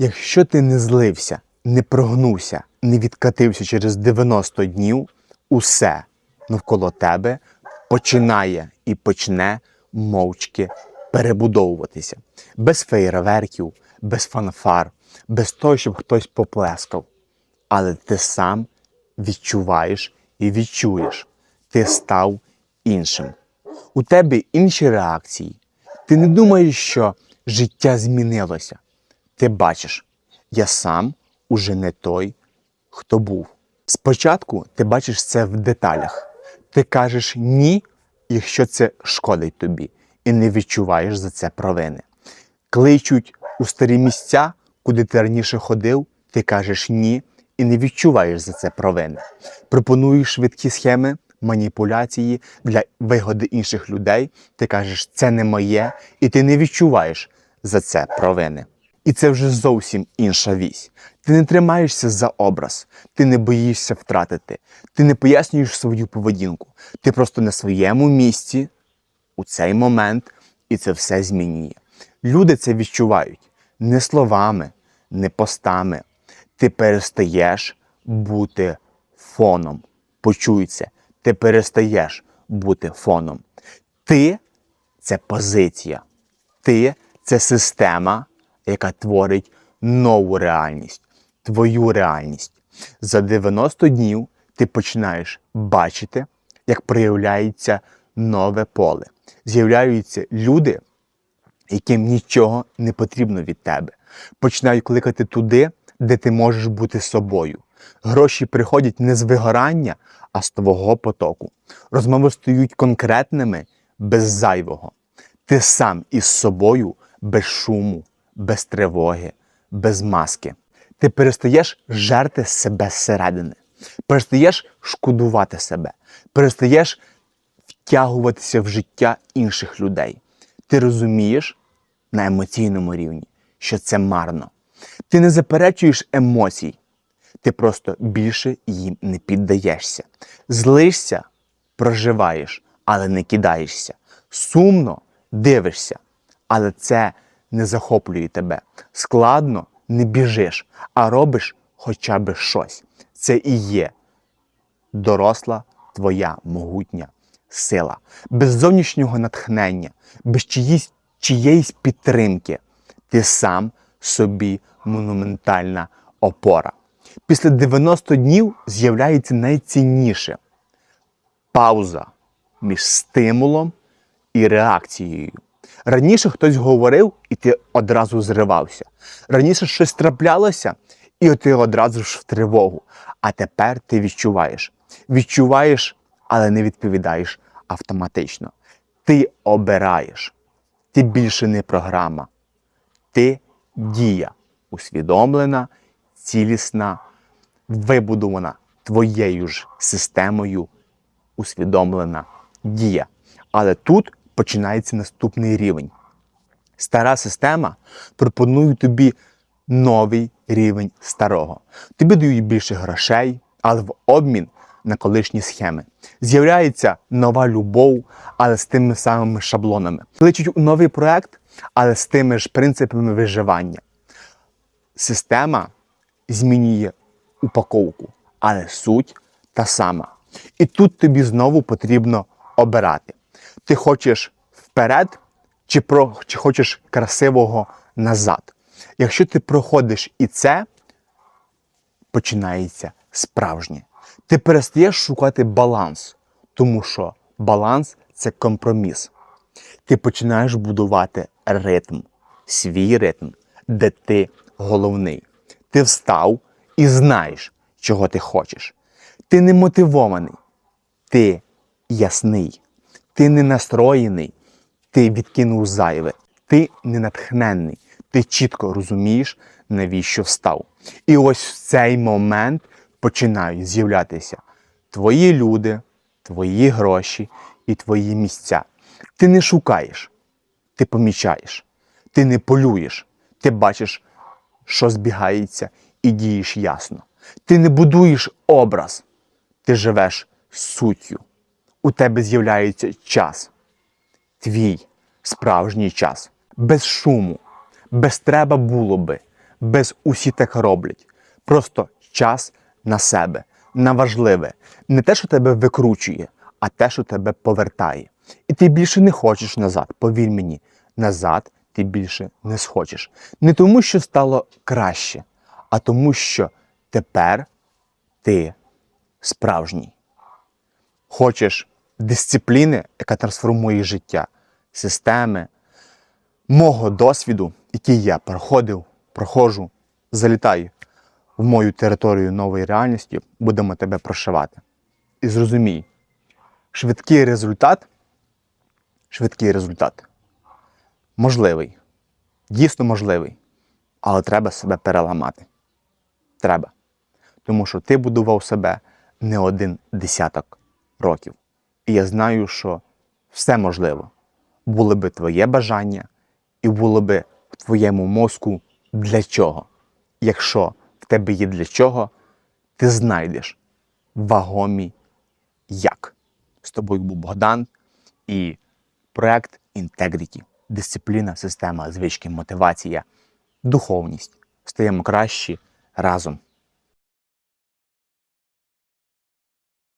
Якщо ти не злився, не прогнувся, не відкатився через 90 днів, усе навколо тебе починає і почне мовчки перебудовуватися. Без фейерверків, без фанфар, без того, щоб хтось поплескав. Але ти сам відчуваєш і відчуєш, ти став іншим. У тебе інші реакції. Ти не думаєш, що життя змінилося. Ти бачиш, я сам уже не той, хто був. Спочатку ти бачиш це в деталях. Ти кажеш ні, якщо це шкодить тобі, і не відчуваєш за це провини. Кличуть у старі місця, куди ти раніше ходив, ти кажеш ні і не відчуваєш за це провини. Пропонуєш швидкі схеми, маніпуляції для вигоди інших людей. Ти кажеш, це не моє, і ти не відчуваєш за це провини. І це вже зовсім інша вісь. Ти не тримаєшся за образ, ти не боїшся втратити, ти не пояснюєш свою поведінку. Ти просто на своєму місці у цей момент, і це все змінює. Люди це відчувають не словами, не постами. Ти перестаєш бути фоном. Це. Ти перестаєш бути фоном. Ти це позиція. Ти це система, яка творить нову реальність, твою реальність. За 90 днів ти починаєш бачити, як проявляється нове поле. З'являються люди, яким нічого не потрібно від тебе. Починають кликати туди, де ти можеш бути собою. Гроші приходять не з вигорання, а з твого потоку. Розмови стають конкретними, без зайвого. Ти сам із собою без шуму, без тривоги, без маски. Ти перестаєш жерти себе зсередини, перестаєш шкодувати себе, перестаєш втягуватися в життя інших людей. Ти розумієш на емоційному рівні, що це марно. Ти не заперечуєш емоцій, ти просто більше їм не піддаєшся. Злишся, проживаєш, але не кидаєшся. Сумно дивишся, але це не захоплює тебе. Складно не біжиш, а робиш хоча б щось. Це і є доросла твоя могутня сила. Без зовнішнього натхнення, без чиїсь, чиєїсь підтримки. Ти сам собі монументальна опора. Після 90 днів з'являється найцінніше пауза між стимулом і реакцією. Раніше хтось говорив, і ти одразу зривався. Раніше щось траплялося, і ти одразу ж в тривогу. А тепер ти відчуваєш. Відчуваєш, але не відповідаєш автоматично. Ти обираєш. Ти більше не програма. Ти дія, усвідомлена, цілісна, вибудована твоєю ж системою, усвідомлена дія. Але тут починається наступний рівень. Стара система пропонує тобі новий рівень старого. Тобі дають більше грошей, але в обмін на колишні схеми. З'являється нова любов, але з тими самими шаблонами. Кличуть у новий проект, але з тими ж принципами виживання. Система змінює упаковку, але суть та сама. І тут тобі знову потрібно обирати. Ти хочеш вперед, чи, про, чи хочеш красивого назад. Якщо ти проходиш і це, починається справжнє. Ти перестаєш шукати баланс, тому що баланс це компроміс. Ти починаєш будувати ритм, свій ритм, де ти головний. Ти встав і знаєш, чого ти хочеш. Ти не мотивований, ти ясний, ти не настроєний, ти відкинув зайве, ти не натхненний, ти чітко розумієш, навіщо встав. І ось в цей момент починають з'являтися твої люди, твої гроші і твої місця. Ти не шукаєш, ти помічаєш, ти не полюєш, ти бачиш, що збігається, і дієш ясно. Ти не будуєш образ, ти живеш суттю. У тебе з'являється час, твій справжній час, без шуму, без треба було би, без усі так роблять. Просто час на себе, на важливе. Не те, що тебе викручує, а те, що тебе повертає. І ти більше не хочеш назад. Повір мені, назад ти більше не схочеш. Не тому, що стало краще, а тому, що тепер ти справжній. Хочеш дисципліни, яка трансформує життя, системи, мого досвіду, який я проходив, проходжу, залітай в мою територію нової реальності, будемо тебе прошивати. І зрозумій, швидкий результат, швидкий результат можливий, дійсно можливий, але треба себе переламати. Треба. Тому що ти будував себе не один десяток років. І я знаю, що все можливо. Було би твоє бажання, і було би в твоєму мозку для чого. Якщо в тебе є для чого, ти знайдеш вагомі як. З тобою був Богдан і проект Integrity. Дисципліна, система, звички, мотивація, духовність. Стаємо кращі разом.